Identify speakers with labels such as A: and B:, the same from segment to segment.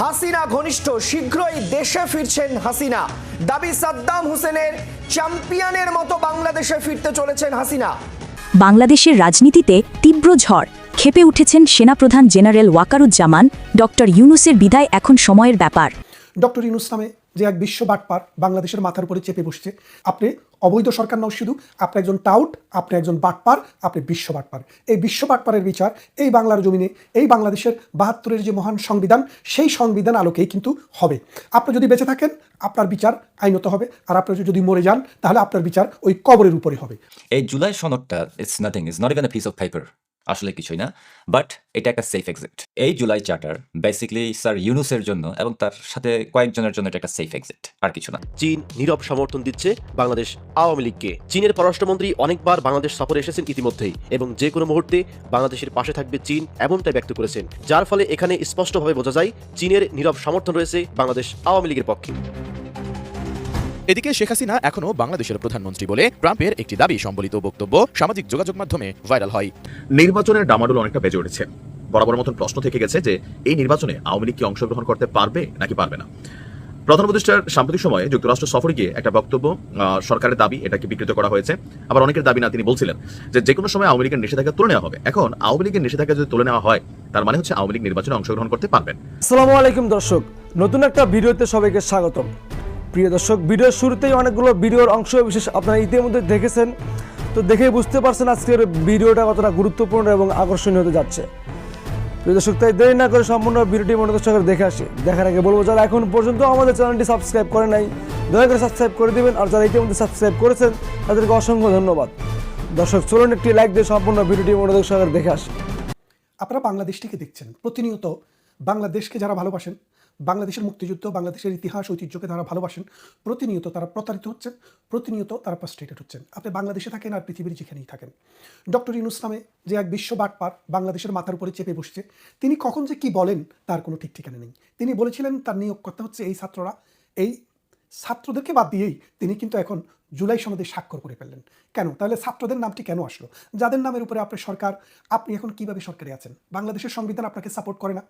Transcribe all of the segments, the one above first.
A: হাসিনা ঘনিষ্ঠ শীঘ্রই দেশে ফিরছেন হাসিনা। দাবি সাদ্দাম হোসেনের চ্যাম্পিয়নের মতো বাংলাদেশে ফিরতে চলেছেন হাসিনা।
B: বাংলাদেশের রাজনীতিতে তীব্র ঝড় খেপে উঠেছেন সেনাপ্রধান জেনারেল ওয়াকারুজ্জামান ডক্টর ইউনুসের বিদায় এখন সময়ের ব্যাপার।
C: ডক্টর ইউনুস নামে যে এক বিশ্ব বাটপার বাংলাদেশের মাথার উপরে চেপে বসছে। আপনি অবৈধ সরকার নও শুধু, আপনি একজন টাউট, আপনি একজন বাটপার, আপনি বিশ্ব বাটপার। এই বিশ্ব বাটপারের বিচার, এই বাংলার জমিনে, এই বাংলাদেশের বাহাত্তরের যে মহান সংবিধান, সেই সংবিধান আলোকেই কিন্তু হবে। আপনি যদি বেঁচে থাকেন, আপনার বিচার আইনত হবে। আর আপনি যদি মরে যান, তাহলে আপনার বিচার ওই কবরের উপরে হবে।
D: এই July সনদটা it's nothing is not even a piece of paper আসলে কিছুই না বাট এটা একটা সেফ এক্সিট এই জুলাই চার্টার বেসিক্যালি স্যার ইউনুসের জন্য এবং তার সাথে কয়েকজনের জন্য এটা একটা সেফ এক্সিট আর কিছু না।
E: চীন নীরব সমর্থন দিচ্ছে বাংলাদেশ আওয়ামী লীগকে। চীনের পররাষ্ট্রমন্ত্রী অনেকবার বাংলাদেশ সফরে এসেছেন ইতিমধ্যেই, এবং যে কোনো মুহূর্তে বাংলাদেশের পাশে থাকবে চীন এমনটাই ব্যক্ত করেছেন, যার ফলে এখানে স্পষ্টভাবে বোঝা যায় চীনের নীরব সমর্থন রয়েছে বাংলাদেশ আওয়ামী লীগের পক্ষে।
F: এদিকে শেখ হাসিনা এখনও বাংলাদেশের প্রধানমন্ত্রী বলে ট্রাম্পের একটি দাবি সম্বলিত বক্তব্য সামাজিক যোগাযোগ মাধ্যমে ভাইরাল হয়।
G: নির্বাচনের ডামাডোল অনেকটা বেজে উঠেছে। বরাবর মতন প্রশ্ন থেকে গেছে যে এই নির্বাচনে আওয়ামী লীগ কি অংশগ্রহণ করতে পারবে নাকি পারবে না? প্রধান উপদেষ্টার সাম্প্রতিক সময়ে যুক্তরাষ্ট্র সফরে গিয়ে একটা বক্তব্য সরকারের দাবি এটাকে বিকৃত করা হয়েছে। আবার অনেকের দাবি না তিনি বলছিলেন যে যে কোনো সময় আওয়ামী লীগের নিষেধাজ্ঞা তুলে নেওয়া হবে। এখন আওয়ামী লীগের নিষেধাজ্ঞা যদি তুলে নেওয়া হয় তার মানে হচ্ছে আওয়ামী লীগ নির্বাচনে অংশগ্রহণ করতে পারবেন।
H: আসসালামু আলাইকুম দর্শক নতুন একটা ভিডিওতে সবাইকে স্বাগতম। প্রিয় দর্শক, ভিডিওর শুরুতেই অনেকগুলো ভিডিওর অংশ বিশেষ আপনারা ইতিমধ্যে দেখেছেন। তো দেখেই বুঝতে পারছেন আজকের ভিডিওটা কতটা গুরুত্বপূর্ণ এবং আকর্ষণীয় হতে যাচ্ছে। প্রিয় দর্শক, তাই দেরি না করে সম্পূর্ণ ভিডিওটি মনোযোগ সহকারে দেখে আসি। দেখার আগে বলব, যারা এখন পর্যন্ত আমাদের চ্যানেলটি সাবস্ক্রাইব করে নাই, দয়া করে সাবস্ক্রাইব করে দিবেন আর যারা ইতিমধ্যে সাবস্ক্রাইব করেছেন, তাদেরকে অসংখ্য ধন্যবাদ। দর্শক, চলুন একটি লাইক দিয়ে সম্পূর্ণ ভিডিওটি মনোযোগ সহকারে দেখে আসি।
C: আপনারা বাংলাদেশটিকে দেখছেন। প্রতিনিয়ত বাংলাদেশকে যারা ভালোবাসেন বাংলাদেশের মুক্তিযুদ্ধ, বাংলাদেশের ইতিহাস, ঐতিহ্যকে তারা ভালোবাসেন। প্রতিনিয়ত তারা প্রতারিত হচ্ছেন, প্রতিনিয়ত তারা ফ্রাস্ট্রেটেড হচ্ছেন। আপনি বাংলাদেশে থাকেন আর পৃথিবীর যেখানেই থাকেন। ডক্টর নামে যে এক বিশ্ব বাটপার বাংলাদেশের মাথার উপরে চেপে বসছে, তিনি কখন যে কি বলেন তার কোনো ঠিক ঠিকানা নেই। তিনি বলেছিলেন তার নিয়োগকর্তা হচ্ছে এই ছাত্ররা। এই ছাত্রদেরকে বাদ দিয়েই তিনি কিন্তু এখন জুলাই সনদে স্বাক্ষর করে ফেললেন। কেন? তাহলে ছাত্রদের নামটি কেন আসলো? যাদের নামের উপরে আপনার সরকার, আপনি এখন কীভাবে সরকারে আছেন? বাংলাদেশের সংবিধান আপনাকে সাপোর্ট করে না।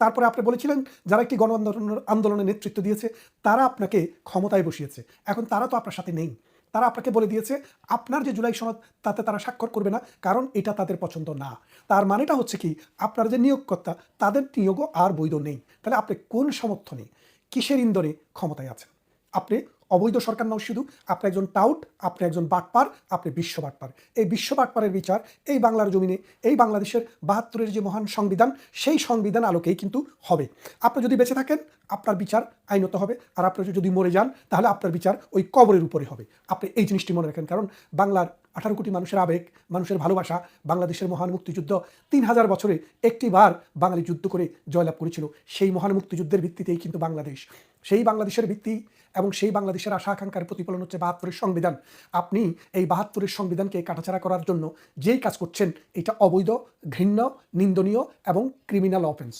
C: তারপরে আপনি বলেছিলেন, যারা একটি গণ আন্দোলন আন্দোলনের নেতৃত্ব দিয়েছে, তারা আপনাকে ক্ষমতায় বসিয়েছে। এখন তারা তো আপনার সাথে নেই। তারা আপনাকে বলে দিয়েছে, আপনার যে জুলাই সনদ, তাতে তারা স্বাক্ষর করবে না, কারণ এটা তাদের পছন্দ না। তার মানেটা হচ্ছে কি, আপনার যে নিয়োগকর্তা, তাদের নিয়োগও আর বৈধ নেই। তাহলে আপনি কোন সমর্থনে কিসের ইন্দরে ক্ষমতায় আছেন? আপনি অবৈধ সরকার নও শুধু, আপনি একজন টাউট, আপনি একজন বাটপার, আপনি বিশ্ব বাটপার। এই বিশ্ব বাটপারের বিচার এই বাংলার জমিনে, এই বাংলাদেশের বাহাত্তরের যে মহান সংবিধান, সেই সংবিধান আলোকেই কিন্তু হবে। আপনি যদি বেঁচে থাকেন, আপনার বিচার আইনত হবে। আর আপনি যদি মরে যান, তাহলে আপনার বিচার ওই কবরের উপরে হবে। আপনি এই জিনিসটি মনে রাখেন। কারণ বাংলার আঠারো কোটি মানুষের আবেগ, মানুষের ভালোবাসা, বাংলাদেশের মহান মুক্তিযুদ্ধ তিন হাজার বছরে একটি বার বাঙালি যুদ্ধ করে জয়লাভ করেছিল। সেই মহান মুক্তিযুদ্ধের ভিত্তিতেই কিন্তু বাংলাদেশ সেই বাংলাদেশের ভিত্তি এবং সেই বাংলাদেশের আশা আকাঙ্ক্ষার প্রতিফলন হচ্ছে বাহাত্তরের সংবিধান। আপনি এই বাহাত্তরের সংবিধানকে কাটাছাড়া করার জন্য যেই কাজ করছেন, এটা অবৈধ, ঘৃণ্য, নিন্দনীয় এবং ক্রিমিনাল অফেন্স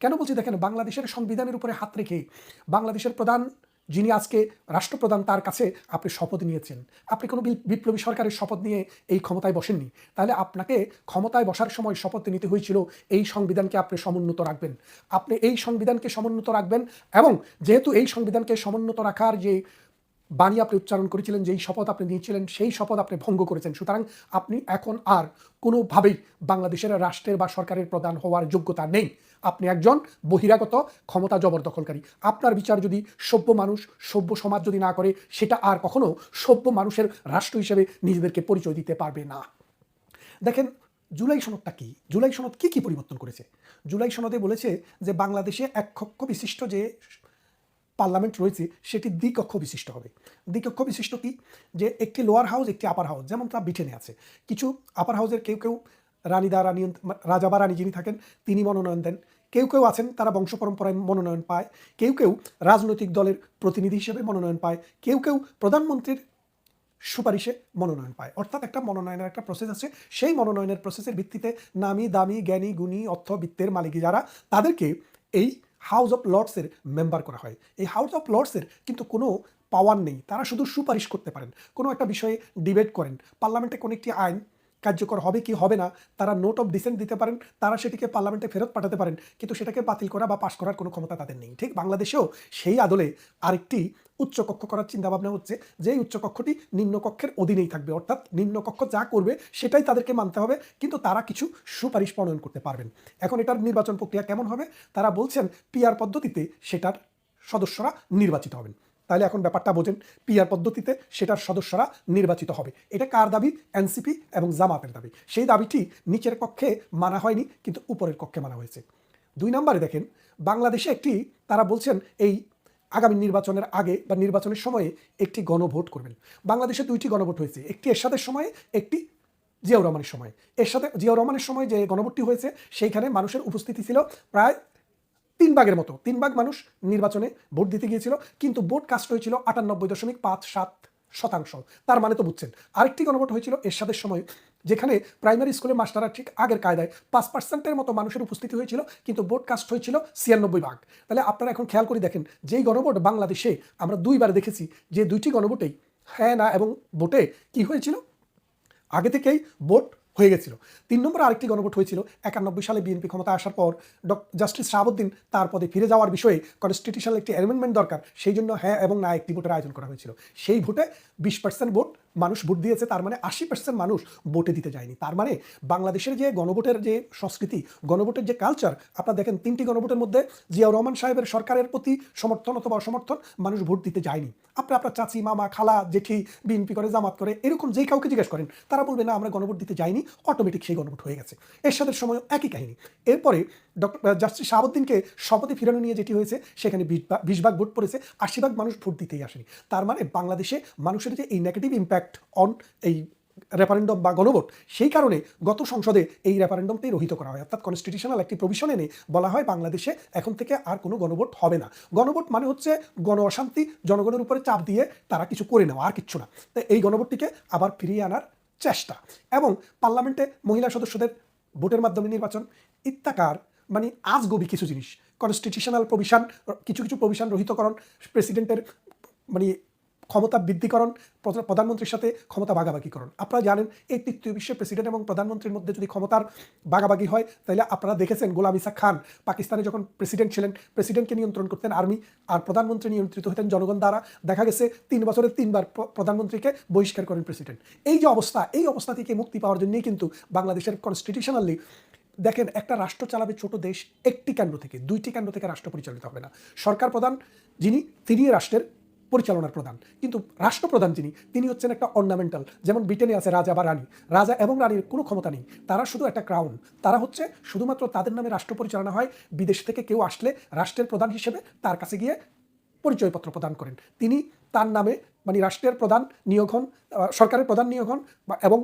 C: কেন বলছি দেখেন, বাংলাদেশের সংবিধানের উপরে হাত রেখে বাংলাদেশের প্রধান যিনি আজকে রাষ্ট্রপ্রধান, তার কাছে আপনি শপথ নিয়েছেন। আপনি কোনো বিপ্লবী সরকারের শপথ নিয়ে এই ক্ষমতায় বসেননি। তাহলে আপনাকে ক্ষমতায় বসার সময় শপথ নিতে হয়েছিল এই সংবিধানকে আপনি সমুন্নত রাখবেন। আপনি এই সংবিধানকে সমুন্নত রাখবেন এবং যেহেতু এই সংবিধানকে সমুন্নত রাখার যে বাণী আপনি উচ্চারণ করেছিলেন, যেই শপথ আপনি নিয়েছিলেন, সেই শপথ আপনি ভঙ্গ করেছেন। সুতরাং আপনি এখন আর কোনোভাবেই বাংলাদেশের রাষ্ট্রের বা সরকারের প্রধান হওয়ার যোগ্যতা নেই। আপনি একজন বহিরাগত, ক্ষমতা জবরদখলকারী। আপনার বিচার যদি সভ্য মানুষ, সভ্য সমাজ যদি না করে, সেটা আর কখনো সভ্য মানুষের রাষ্ট্র হিসেবে নিজেদেরকে পরিচয় দিতে পারবে না। দেখেন, জুলাই সনদটা কি? জুলাই সনদ কি কি পরিবর্তন করেছে? জুলাই সনদে বলেছে যে বাংলাদেশে এক কক্ষ বিশিষ্ট যে পার্লামেন্ট রয়েছে, সেটি দ্বিকক্ষ বিশিষ্ট হবে। দ্বিকক্ষ বিশিষ্ট কি? যে একটি লোয়ার হাউস একটি আপার হাউস যেমন তা ব্রিটেনে আছে। কিছু আপার হাউসের কেউ কেউ রানী দা রানী, রাজা বা রানী যিনি থাকেন, তিনি মনোনয়ন দেন। কেউ কেউ আছেন, তারা বংশ পরম্পরায় মনোনয়ন পায়। কেউ কেউ রাজনৈতিক দলের প্রতিনিধি হিসেবে মনোনয়ন পায়। কেউ কেউ প্রধানমন্ত্রীর সুপারিশে মনোনয়ন পায়। অর্থাৎ একটা মনোনয়নের একটা প্রসেস আছে। সেই মনোনয়নের প্রসেসের ভিত্তিতে নামি, দামি, জ্ঞানী, গুণী, অর্থবিত্তের মালিক যারা, তাদেরকে এই হাউস অফ লর্ডসের মেম্বার করা হয়। এই হাউস অফ লর্ডসের কিন্তু কোনো পাওয়ার নেই। তারা শুধু সুপারিশ করতে পারেন। কোনো একটা বিষয়ে ডিবেট করেন। পার্লামেন্টে কোনো একটি আইন কার্যকর হবে কি হবে না, তারা নোট অফ ডিসেন্ট দিতে পারেন। তারা সেটিকে পার্লামেন্টে ফেরত পাঠাতে পারেন। কিন্তু সেটাকে বাতিল করা বা পাশ করার কোনো ক্ষমতা তাদের নেই। ঠিক বাংলাদেশেও সেই আদলে আরেকটি উচ্চকক্ষ করার চিন্তাভাবনা হচ্ছে যে উচ্চকক্ষটি নিম্নকক্ষের অধীনেই থাকবে। অর্থাৎ নিম্নকক্ষ যা করবে সেটাই তাদেরকে মানতে হবে, কিন্তু তারা কিছু সুপারিশ প্রণয়ন করতে পারবেন। এখন এটার নির্বাচন প্রক্রিয়া কেমন হবে? তারা বলছেন পিআর পদ্ধতিতে সেটার সদস্যরা নির্বাচিত হবেন। তাহলে এখন ব্যাপারটা বোঝেন, পিআর পদ্ধতিতে সেটার সদস্যরা নির্বাচিত হবে। এটা কার দাবি? এনসিপি এবং জামাতের দাবি। সেই দাবিটি নিচের কক্ষে মানা হয়নি, কিন্তু উপরের কক্ষে মানা হয়েছে। দুই নম্বরে দেখেন, বাংলাদেশে একটি, তারা বলছেন এই আগামী নির্বাচনের আগে বা নির্বাচনের সময়ে একটি গণভোট করবেন। বাংলাদেশে দুইটি গণভোট হয়েছে। একটি এরশাদের সময়ে, একটি জিয়াউর রহমানের সময়। এর সাথে জিয়াউর রহমানের সময় যে গণভোটটি হয়েছে, সেইখানে মানুষের উপস্থিতি ছিল প্রায় তিন ভাগের মতো। তিন ভাগ মানুষ নির্বাচনে ভোট দিতে গিয়েছিল, কিন্তু ভোট কাস্ট হয়েছিল আটানব্বই দশমিক পাঁচ সাত শতাংশ। তার মানে তো বুঝছেন, আরেকটি গণভোট হয়েছিল এরশাদের সময়। যেখানে প্রাইমারি স্কুলে মাস্টাররা ঠিক আগের কায়দায় পাঁচ পার্সেন্টের মতো মানুষের উপস্থিতি হয়েছিল, কিন্তু ভোট কাস্ট হয়েছিল ছিয়ানব্বই ভাগ। তাহলে আপনারা এখন খেয়াল করে দেখেন, যেই গণভোট বাংলাদেশে আমরা দুইবার দেখেছি, যে দুইটি গণভোটেই হ্যাঁ না এবং ভোটে কি হয়েছিল? আগে থেকেই ভোট হয়ে গেছিল। তিন নম্বর আরেকটি গণভোট হয়েছিল, একানব্বই সালে বিএনপি ক্ষমতা আসার পর ডক্টর জাস্টিস শাহাবুদ্দিন তার পদে ফিরে যাওয়ার বিষয়ে কনস্টিটিউশনাল একটি অ্যামেন্ডমেন্ট দরকার, সেই জন্য হ্যাঁ এবং না একটি ভোটের আয়োজন করা হয়েছিল। সেই ভোটে বিশ পার্সেন্ট ভোট মানুষ ভোট দিয়েছে, তার মানে আশি পার্সেন্ট মানুষ ভোটে দিতে যায়নি। তার মানে বাংলাদেশের যে গণভোটের যে সংস্কৃতি, গণভোটের যে কালচার আপনারা দেখেন তিনটি গণভোটের মধ্যে জিয়াউর রহমান সাহেবের সরকারের প্রতি সমর্থন অথবা অসমর্থন মানুষ ভোট দিতে যায়নি। আপনি আপনার চাচি, মামা, খালা, জেঠি, বিএনপি করে, জামাত করে, এরকম যেই কাউকে জিজ্ঞেস করেন, তারা বলবে, না, আমরা গণভোট দিতে যাইনি অটোমেটিক সেই গণভোট হয়ে গেছে। এরশাদের সময় একই কাহিনী। এরপরে ডক্টর জাস্টিস শাহাবুদ্দিনকে শপথে ফিরানো নিয়ে যেটি হয়েছে, সেখানে বিশ ভাগ- ভোট পড়েছে, আশি ভাগ মানুষ ভোট দিতেই আসেনি। তার মানে বাংলাদেশে মানুষের যে এই নেগেটিভ ইম্প্যাক্ট অন এই রেফারেন্ডাম বা গণভোট, সেই কারণে গত সংসদে এই রেফারেন্ডামটাই রহিত করা হয়। অর্থাৎ কনস্টিটিউশনাল একটি প্রভিশন এনে বলা হয়, বাংলাদেশে এখন থেকে আর কোনো গণভোট হবে না। গণভোট মানে হচ্ছে গণ অশান্তি, জনগণের উপরে চাপ দিয়ে তারা কিছু করে নেওয়া, আর কিচ্ছু না। তো এই গণভোটটিকে আবার ফিরিয়ে আনার চেষ্টা। এবং পার্লামেন্টে মহিলা সদস্যদের ভোটের মাধ্যমে নির্বাচন ইত্যাকার মানে আজগবি কিছু জিনিস। কনস্টিটিউশনাল প্রভিশন কিছু কিছু প্রভিশন রহিতকরণ প্রেসিডেন্টের মানে ক্ষমতা বৃদ্ধিকরণ প্রধা- প্রধানমন্ত্রীর সাথে ক্ষমতা ভাগাভাগিকরণ। আপনারা জানেন, এই তৃতীয় বিশ্বের প্রেসিডেন্ট এবং প্রধানমন্ত্রীর মধ্যে যদি ক্ষমতার ভাগাভাগি হয়, তাহলে আপনারা দেখেছেন গোলাম ইসা খান পাকিস্তানে যখন প্রেসিডেন্ট ছিলেন, প্রেসিডেন্টকে নিয়ন্ত্রণ করতেন আর্মি আর প্রধানমন্ত্রী নিয়ন্ত্রিত হতেন জনগণ দ্বারা। দেখা গেছে, তিন বছরের তিনবার প্রধানমন্ত্রীকে বহিষ্কার করেন প্রেসিডেন্ট। এই যে অবস্থা, এই অবস্থা থেকে মুক্তি পাওয়ার জন্যই কিন্তু বাংলাদেশের কনস্টিটিউশনালি দেখেন, একটা রাষ্ট্র চালাবে ছোট দেশ একটি কেন্দ্র থেকে, দুইটি কেন্দ্র থেকে রাষ্ট্র পরিচালিত হবে না। সরকার প্রধান যিনি তিনি রাষ্ট্রের পরিচালনার প্রধান। কিন্তু রাষ্ট্রপ্রধান যিনি, তিনি হচ্ছেন একটা অর্নামেন্টাল যেমন ব্রিটেনে আছে রাজা বা রানী। রাজা এবং রানীর কোনো ক্ষমতা নেই। তারা শুধু একটা ক্রাউন তারা হচ্ছে শুধুমাত্র তাদের নামে রাষ্ট্র পরিচালনা হয়, বিদেশ থেকে কেউ আসলে রাষ্ট্রের প্রধান হিসেবে তার কাছে গিয়ে পরিচয়পত্র প্রদান করেন। তিনি তার নামে মানে রাষ্ট্রের প্রধান নিয়োগ হন সরকারের প্রধান নিয়োগ হন এবং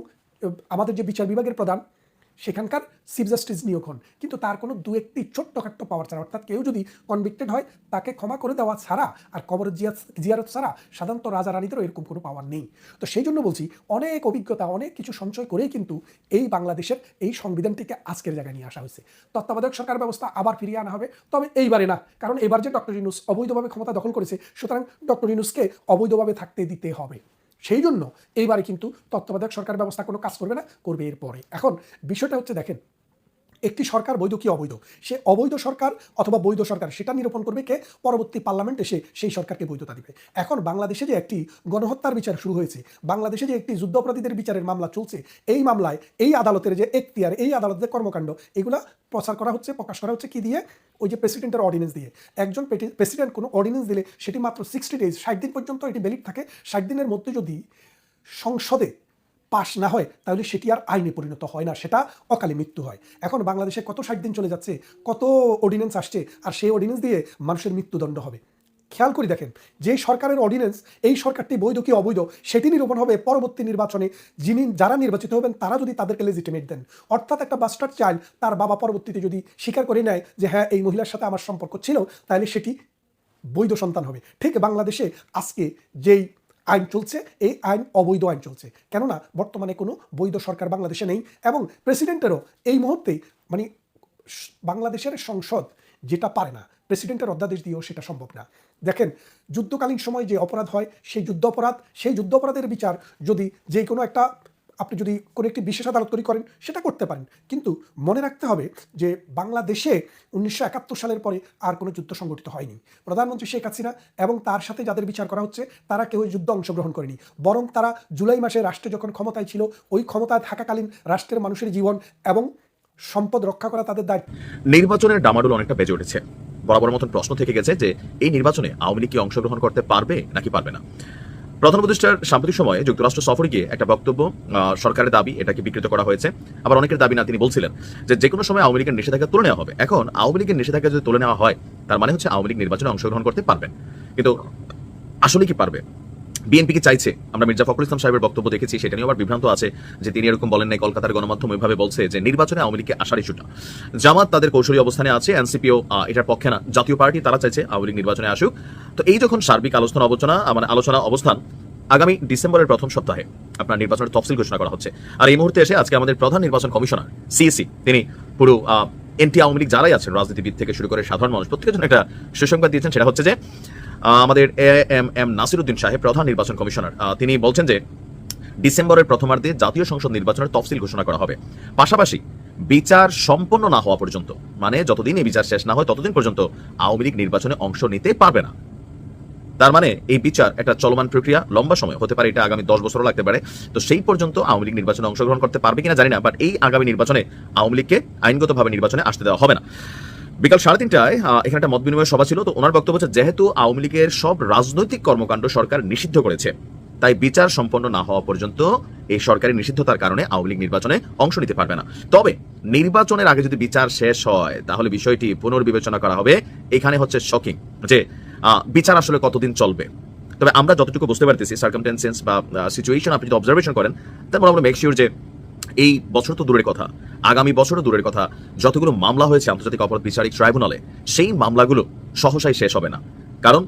C: আমাদের যে বিচার বিভাগের প্রধান সেখানকার চিফ জাস্টিস নিয়োগ হন। কিন্তু তার কোনো দু একটি ছোট্টখাট্ট পাওয়ার ছাড়া, অর্থাৎ কেউ যদি কনভিক্টেড হয়, তাকে ক্ষমা করে দেওয়া ছাড়া আর কবর জিয়া জিয়ারত ছাড়া সাধারণত রাজা রানীদেরও এরকম কোনো পাওয়ার নেই। তো সেই জন্য বলছি, অনেক অভিজ্ঞতা, অনেক কিছু সঞ্চয় করেই কিন্তু এই বাংলাদেশের এই সংবিধানটিকে আজকের জায়গায় নিয়ে আসা হয়েছে। তত্ত্বাবধায়ক সরকার ব্যবস্থা আবার ফিরিয়ে আনা হবে, তবে এইবারে না, কারণ এবার যে ডক্টর ইনুস অবৈধভাবে ক্ষমতা দখল করেছে, সুতরাং ডক্টর ইনুসকে অবৈধভাবে থাকতে দিতে হবে। সেই জন্য এইবারে কিন্তু তত্ত্বাবধায়ক সরকার ব্যবস্থা কোনো কাজ করবে না, করবে এরপরে। এখন বিষয়টা হচ্ছে, দেখেন একটি সরকার বৈধ কি অবৈধ? সে অবৈধ সরকার অথবা বৈধ সরকার সেটা নিরূপণ করবে কে? পরবর্তী পার্লামেন্ট এসে সেই সরকারকে বৈধতা দিবে। এখন বাংলাদেশে যে একটি গণহত্যার বিচার শুরু হয়েছে, বাংলাদেশে যে একটি যুদ্ধাপরাধীদের বিচারের মামলা চলছে, এই মামলায় এই আদালতের যে এখতিয়ার, এই আদালতের কর্মকাণ্ড, এগুলা প্রচার করা হচ্ছে, প্রকাশ করা হচ্ছে কি দিয়ে? ওই যে প্রেসিডেন্টের অর্ডিনেন্স দিয়ে। একজন প্রেসিডেন্ট কোনো অর্ডিনেন্স দিলে সেটি মাত্র সিক্সটি ডেজ ষাট দিন পর্যন্ত এটি ভ্যালিড থাকে। ষাট দিনের মধ্যে যদি সংসদে পাশ না হয়, তাহলে সেটি আর আইনে পরিণত হয় না, সেটা অকালে মৃত্যু হয়। এখন বাংলাদেশে কত ষাট দিন চলে যাচ্ছে, কত অর্ডিন্যান্স আসছে, আর সেই অর্ডিন্যান্স দিয়ে মানুষের মৃত্যুদণ্ড হবে। খেয়াল করি দেখেন, যে সরকারের অর্ডিন্যান্স এই সরকারটি বৈধ কি অবৈধ, সেটি নিরূপণ হবে পরবর্তী নির্বাচনে। যিনি, যারা নির্বাচিত হবেন, তারা যদি তাদেরকে লেজিটিমেট দেন। অর্থাৎ একটা বাস্টার চাইল্ড তার বাবা পরবর্তীতে যদি স্বীকার করে নেয় যে হ্যাঁ এই মহিলার সাথে আমার সম্পর্ক ছিল, তাহলে সেটি বৈধ সন্তান হবে। ঠিক বাংলাদেশে আজকে যেই আইন চলছে, এই আইন অবৈধ আইন চলছে। কেননা, বর্তমানে কোনো বৈধ সরকার বাংলাদেশে নেই এবং প্রেসিডেন্টেরও এই মুহূর্তে মানে বাংলাদেশের সংসদ যেটা পারে না, প্রেসিডেন্টের অধ্যাদেশ দিয়েও সেটা সম্ভব না। দেখেন, যুদ্ধকালীন সময় যে অপরাধ হয়, সেই যুদ্ধ অপরাধ সেই যুদ্ধ অপরাধের বিচার যদি যে কোনো একটা আপনি যদি কোনো একটি বিশেষ আদালত তৈরি করেন, সেটা করতে পারেন। কিন্তু মনে রাখতে হবে যে বাংলাদেশে উনিশশো একাত্তর সালের পরে আর কোনো যুদ্ধ সংগঠিত হয়নি। প্রধানমন্ত্রী শেখ হাসিনা এবং তার সাথে যাদের বিচার করা হচ্ছে, তারা কেউ যুদ্ধ অংশগ্রহণ করেনি। বরং তারা জুলাই মাসে রাষ্ট্রে যখন ক্ষমতায় ছিল, ওই ক্ষমতায় থাকাকালীন রাষ্ট্রের মানুষের জীবন এবং সম্পদ রক্ষা করা তাদের দায়িত্ব।
G: নির্বাচনের ডামাডোল অনেকটা বেজে উঠেছে। বরাবর মতন প্রশ্ন থেকে গেছে যে, এই নির্বাচনে আওয়ামী লীগ কি অংশগ্রহণ করতে পারবে নাকি পারবে না? প্রধান উপদেষ্টার সাম্প্রতিক সময়ে যুক্তরাষ্ট্র সফর গিয়ে একটা বক্তব্য সরকারের দাবি এটাকে বিকৃত করা হয়েছে। আবার অনেকের দাবি না, তিনি বলছিলেন যে যে কোনো সময় আওয়ামী লীগের নিষেধাজ্ঞা তুলে নেওয়া হবে। এখন আওয়ামী লীগের নিষেধাজ্ঞা যদি তুলে নেওয়া হয়, তার মানে হচ্ছে আওয়ামী লীগ নির্বাচনে অংশগ্রহণ করতে পারবেন। কিন্তু আসলে কি পারবে? বিএনপি কি চাইছে? আমরা মির্জা ফখরুল ইসলাম সাহেবের বক্তব্য দেখেছি, সেটা নিয়ে আবার বিভ্রান্ত আছে যে তিনি এরকম বলেন নাই, কলকাতার গণমাধ্যম ওইভাবে বলছে যে নির্বাচনে আওয়ামী লীগকে আসার ইস্যুটা জামাত তাদের কৌশলী অবস্থানে আছে, এনসিপিও এটার পক্ষে না। জাতীয় পার্টি তারা চাইছে আওয়ামী লীগ নির্বাচনে আসুক। তো এই যখন সার্বিক আলোচনা আলোচনা মানে আলোচনা অবস্থান, আগামী ডিসেম্বরের প্রথম সপ্তাহে আপনার নির্বাচনের তফসিল ঘোষণা করা হচ্ছে। আর এই মুহূর্তে এসে আজকে আমাদের প্রধান নির্বাচন কমিশনার, সিএসি, তিনি পুরো এনটি আওয়ামী লীগ যারাই আছেন, রাজনীতিবিদ থেকে শুরু করে সাধারণ মানুষ প্রত্যেকের জন্য একটা সুসংবাদ দিয়েছেন, সেটা হচ্ছে যে আমাদের এ এম এম নাসিরুদ্দিন সাহেব প্রধান নির্বাচন কমিশনার। তিনি বলছেন যে, ডিসেম্বরের প্রথমার্ধে জাতীয় সংসদ নির্বাচনের তফসিল ঘোষণা করা হবে। পাশাপাশি বিচার সম্পন্ন না হওয়া পর্যন্ত মানে যতদিন এই বিচার শেষ না হয়, ততদিন পর্যন্ত আওয়ামী লীগ নির্বাচনে অংশ নিতে পারবে না। তার মানে এই বিচার একটা চলমান প্রক্রিয়া, লম্বা সময় হতে পারে, এটা আগামী দশ বছরও লাগতে পারে। তো সেই পর্যন্ত আওয়ামী লীগ নির্বাচনে অংশগ্রহণ করতে পারবে কিনা জানি না বাট এই আগামী নির্বাচনে আওয়ামী লীগকে আইনগতভাবে নির্বাচনে আসতে দেওয়া হবে না। বিকাল সাড়ে তিনটায় এখানে একটা মত বিনিময় সভা ছিল। তো ওনার বক্তব্য হচ্ছে, যেহেতু আওয়ামী লীগের সব রাজনৈতিক কর্মকাণ্ড সরকার নিষিদ্ধ করেছে, তাই বিচার সম্পন্ন না হওয়া পর্যন্ত এই সরকারি নিষিদ্ধতার কারণে আওয়ামী লীগ নির্বাচনে অংশ নিতে পারবে না। তবে নির্বাচনের আগে যদি বিচার শেষ হয়, তাহলে বিষয়টি পুনর্বিবেচনা করা হবে। এখানে হচ্ছে শকিং যে বিচার আসলে কতদিন চলবে? তবে আমরা যতটুকু বুঝতে পারতেছি সার্কামটেন্সেন্স বা সিচুয়েশন আপনি যদি অবজারভেশন করেন, তারপর আমরা মেক শিওর যে এই বছর তো দূরের কথা। আগামী বছরও দূরের কথা। যতগুলো মামলা হয়েছে আন্তর্জাতিক অপরাধ বিচারিক ট্রাইব্যুনালে, সেই মামলাগুলো সহসাই শেষ হবে না। কারণ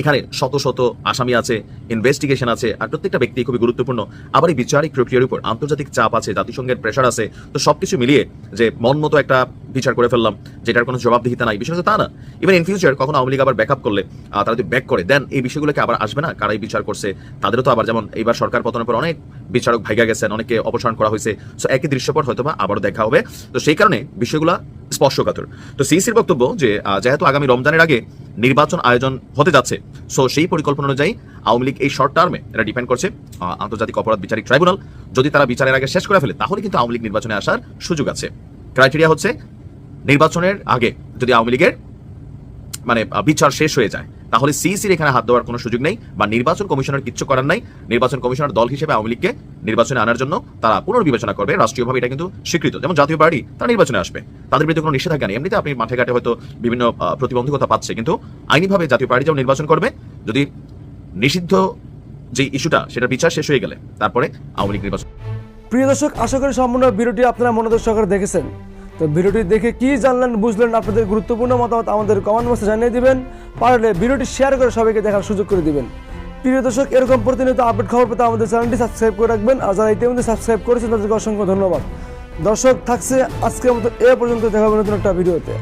G: এখানে শত শত আসামি আছে ইনভেস্টিগেশন আছে, আর প্রত্যেকটা ব্যক্তি খুবই গুরুত্বপূর্ণ। আবার এই বিচারিক প্রক্রিয়ার উপর আন্তর্জাতিক চাপ আছে, জাতিসংঘের প্রেশার আছে, তো সবকিছু মিলিয়ে যে মন মতো একটা বিচার করে ফেললাম, যেটার কোনো জবাবদিহিতা নাই, বিষয়টা তা না। ইভেন ইন ফিউচার কখনো আওয়ামী আবার ব্যাকআপ করলে তারা যদি ব্যাক করে দেন এই বিষয়গুলোকে আবার আসবে না কারাই বিচার করছে, তাদেরও তো আবার যেমন এইবার সরকার পতনের পর অনেক বিচারক ভাইগা গেছেন অনেকে অপসারণ করা হয়েছে সো একই দৃশ্যপট হয়তো বা আবারও দেখা হবে। তো সেই কারণে বিষয়গুলা স্পর্শকাতর। তো সিসির বক্তব্য যে যেহেতু আগামী রমজানের আগে নির্বাচন আয়োজন হতে যাচ্ছে, সো সেই পরিকল্পনা অনুযায়ী আওয়ামী লীগ এই শর্ট টার্মে এটা ডিপেন্ড করছে আন্তর্জাতিক অপরাধ বিচারিক ট্রাইব্যুনাল যদি তারা বিচারের আগে শেষ করে ফেলে, তাহলে কিন্তু আওয়ামী লীগ নির্বাচনে আসার সুযোগ আছে। ক্রাইটেরিয়া হচ্ছে, নির্বাচনের আগে যদি আওয়ামী লীগের মানে বিচার শেষ হয়ে যায় তাহলে সিইসির এখানে হাত দেওয়ার কোনো সুযোগ নেই বা নির্বাচন কমিশনের কিচ্ছু করার নাই। নির্বাচন কমিশনার দল হিসেবে আওয়ামী লীগকে নির্বাচনে আনার জন্য তারা পুনর্বিবেচনা করবে। রাষ্ট্রীয়ভাবে এটা কিন্তু স্বীকৃত। যেমন জাতীয় পার্টি, তারা নির্বাচনে আসবে। তাদের বিরুদ্ধে কোনো নিষেধাজ্ঞা নেই। এমনিতে আপনি মাঠে ঘাটে হয়তো বিভিন্ন প্রতিবন্ধকতা পাচ্ছে, কিন্তু আইনিভাবে জাতীয় পার্টি যেমন নির্বাচন করবে, যদি নিষিদ্ধ যে ইস্যুটা, সেটার বিচার শেষ হয়ে গেলে, তারপরে আওয়ামী লীগ নির্বাচন
H: প্রিয় দর্শক, আশা করি সম্পূর্ণ ভিডিওটি আপনারা মনোযোগ সহকারে দেখেছেন। তো ভিডিওটি দেখে কি জানলেন, বুঝলেন আপনাদের গুরুত্বপূর্ণ মতামত, আমাদের কমেন্ট বক্সে জানিয়ে দিবেন। পারলে ভিডিওটি শেয়ার করে সবাইকে দেখার সুযোগ করে দিবেন। প্রিয় দর্শক, এরকম প্রতিনিয়ত আপডেট খবর পেতে আমাদের চ্যানেলটি সাবস্ক্রাইব করে রাখবেন। আর যারা ইতিমধ্যে সাবস্ক্রাইব করেছেন, তাদেরকে অসংখ্য ধন্যবাদ। দর্শক, থাকছে আজকের মতো এ পর্যন্ত। দেখাবেন নতুন একটা ভিডিওতে।